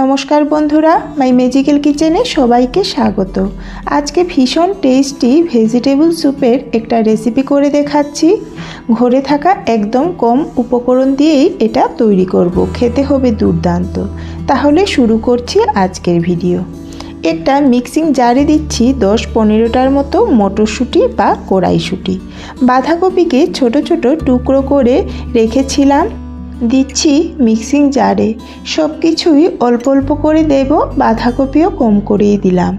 নমস্কার বন্ধুরা মাই ম্যাজিক্যাল কিচেনে সবাইকে স্বাগত। আজকে ভীষণ টেস্টি ভেজিটেবল স্যুপের একটা রেসিপি করে দেখাচ্ছি। ঘরে থাকা একদম কম উপকরণ দিয়েই এটা তৈরি করব। খেতে হবে দুর্দান্ত। তাহলে শুরু করছি আজকের ভিডিও একটা মিক্সিং জারে দিচ্ছি দশ পনেরোটার মতো মটরশুঁটি বা কড়াইশুঁটি। বাঁধাকপিকে ছোট ছোট টুকরো করে রেখেছিলাম। দিচ্ছি মিক্সিং জারে। সব কিছুই অল্প অল্প করে দেব, বাঁধাকপিও কম করেই দিলাম।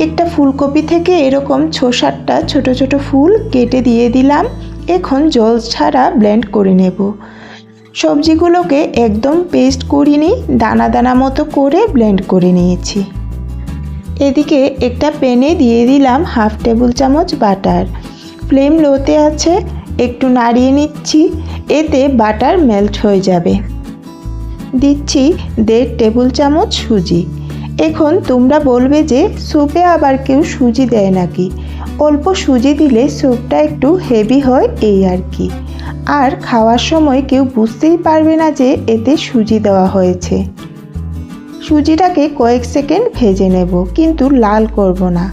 একটা ফুলকপি থেকে এরকম ছ সাতটা ছোটো ছোটো ফুল কেটে দিয়ে দিলাম। এখন জল ছাড়া ব্লেন্ড করে নেব। সবজিগুলোকে একদম পেস্ট করিনি, দানা দানা মতো করে ব্লেন্ড করে নিয়েছি। এদিকে একটা প্যানে দিয়ে দিলাম হাফ টেবিল চামচ বাটার। ফ্লেম লোতে আছে একটু নাড়িয়ে নিচ্ছি, এতে বাটার মেল্ট হয়ে যাবে। দিচ্ছি দেড় টেবিল চামচ সুজি। এখন তোমরা বলবে যে স্যুপে আবার কেউ সুজি দেয় নাকি? অল্প সুজি দিলে স্যুপটা একটু হেভি হয় এই আর কি। আর খাওয়ার সময় কেউ বুঝতেই পারবে না যে এতে সুজি দেওয়া হয়েছে। সুজিটাকে কয়েক সেকেন্ড ভেজে নেব, কিন্তু লাল করব না।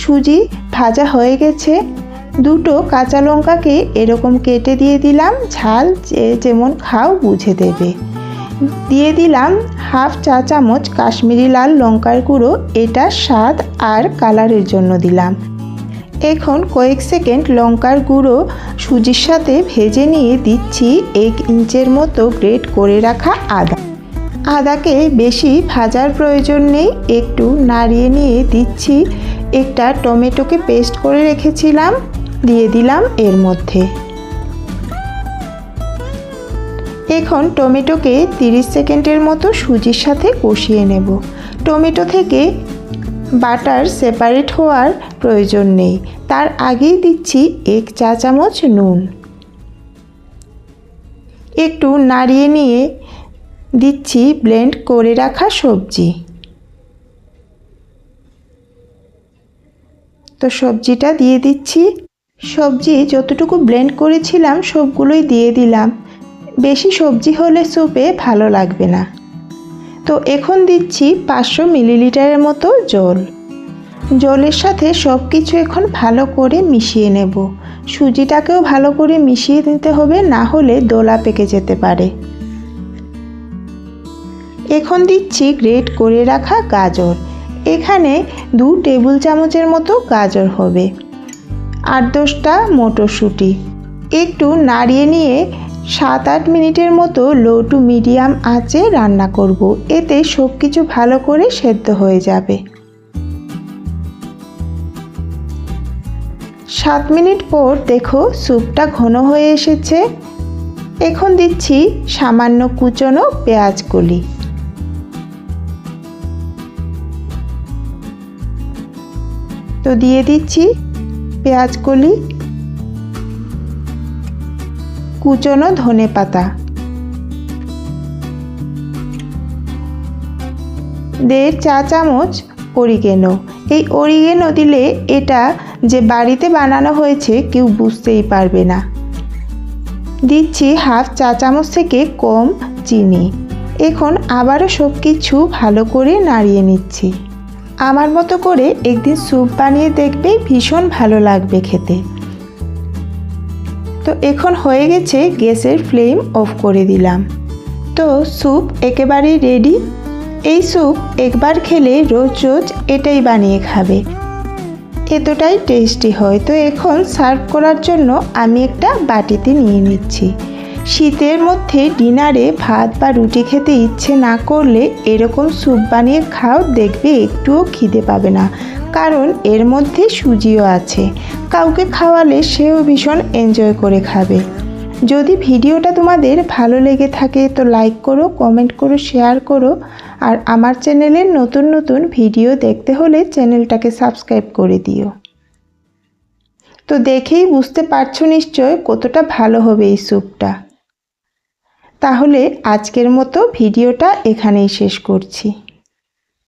সুজি ভাজা হয়ে গেছে দুটো কাঁচা লঙ্কাকে এরকম কেটে দিয়ে দিলাম, ঝাল যে যেমন খাও বুঝে দেবে। দিয়ে দিলাম হাফ চা চামচ কাশ্মীরি লাল লঙ্কার গুঁড়ো, এটা স্বাদ আর কালারের জন্য দিলাম। এখন কয়েক সেকেন্ড লঙ্কার গুঁড়ো সুজির সাথে ভেজে নিয়ে দিচ্ছি এক ইঞ্চের মতো গ্রেট করে রাখা আদা। আদাকে বেশি ভাজার প্রয়োজন নেই, একটু নাড়িয়ে নিয়ে দিচ্ছি। একটা টমেটোকে পেস্ট করে রেখেছিলাম। দিয়ে দিলাম এর মধ্যে। এখন টমেটোকে 30 সেকেন্ডের মতো সুজির সাথে কষিয়ে নেব। টমেটো থেকে বাটার সেপারেট হওয়ার প্রয়োজন নেই। তার আগেই দিচ্ছি এক চা চামচ নুন। একটু নাড়িয়ে নিয়ে দিচ্ছি ব্লেন্ড করে রাখা সবজি। তো সবজিটা দিয়ে দিচ্ছি সবজি যতটুকু ব্লেন্ড করেছিলাম, সবগুলোই দিয়ে দিলাম। বেশি সবজি হলে স্যুপে ভালো লাগবে না। তো এখন দিচ্ছি পাঁচশো মিলিলিটারের মতো জল। জলের সাথে সব কিছু এখন ভালো করে মিশিয়ে নেব। সুজিটাকেও ভালো করে মিশিয়ে নিতে হবে, না হলে দোলা পেকে যেতে পারে। এখন দিচ্ছি গ্রেট করে রাখা গাজর। এখানে দু টেবিল চামচের মতো গাজর হবে। আট দশটা মটরশুঁটি। একটু নাড়িয়ে নিয়ে সাত আট মিনিটের মতো লো টু মিডিয়াম আঁচে রান্না করব। এতে সব কিছু ভালো করে সেদ্ধ হয়ে যাবে। সাত মিনিট পর দেখো স্যুপটা ঘন হয়ে এসেছে। এখন দিচ্ছি সামান্য কুচনো পেঁয়াজ কলি। তো দিয়ে দিচ্ছি পেঁয়াজ কলি, কুচনো ধনে পাতা, দেড় চা চামচ অরিগেনো। এই অরিগেনো দিলে এটা যে বাড়িতে বানানো হয়েছে কেউ বুঝতেই পারবে না। দিচ্ছি হাফ চা চামচ থেকে কম চিনি। এখন আবারও সব কিছু ভালো করে নাড়িয়ে নিচ্ছি। আমার মতো করে একদিন স্যুপ বানিয়ে দেখবে ভীষণ ভালো লাগবে খেতে। তো এখন হয়ে গেছে গ্যাসের ফ্লেম অফ করে দিলাম। তো স্যুপ একেবারেই রেডি। এই স্যুপ একবার খেলে রোজ রোজ এটাই বানিয়ে খাবে। এতটাই টেস্টি হয়। তো এখন সার্ভ করার জন্য আমি একটা বাটিতে নিয়ে নিচ্ছি। শীতের মধ্যে ডিনারে ভাত বা রুটি খেতে ইচ্ছে না করলে এরকম স্যুপ বানিয়ে খাও, দেখবে একটুও খিদে পাবে না। কারণ এর মধ্যে সুজিও আছে। কাউকে খাওয়ালে সেও ভীষণ এনজয় করে খাবে। যদি ভিডিওটা তোমাদের ভালো লেগে থাকে, তো লাইক করো কমেন্ট করো শেয়ার করো। আর আমার চ্যানেলের নতুন নতুন ভিডিও দেখতে হলে চ্যানেলটাকে সাবস্ক্রাইব করে দিও। তো দেখেই বুঝতে পারছ নিশ্চয় কতটা ভালো হবে এই স্যুপটা। তাহলে আজকের মতো ভিডিওটা এখানেই শেষ করছি।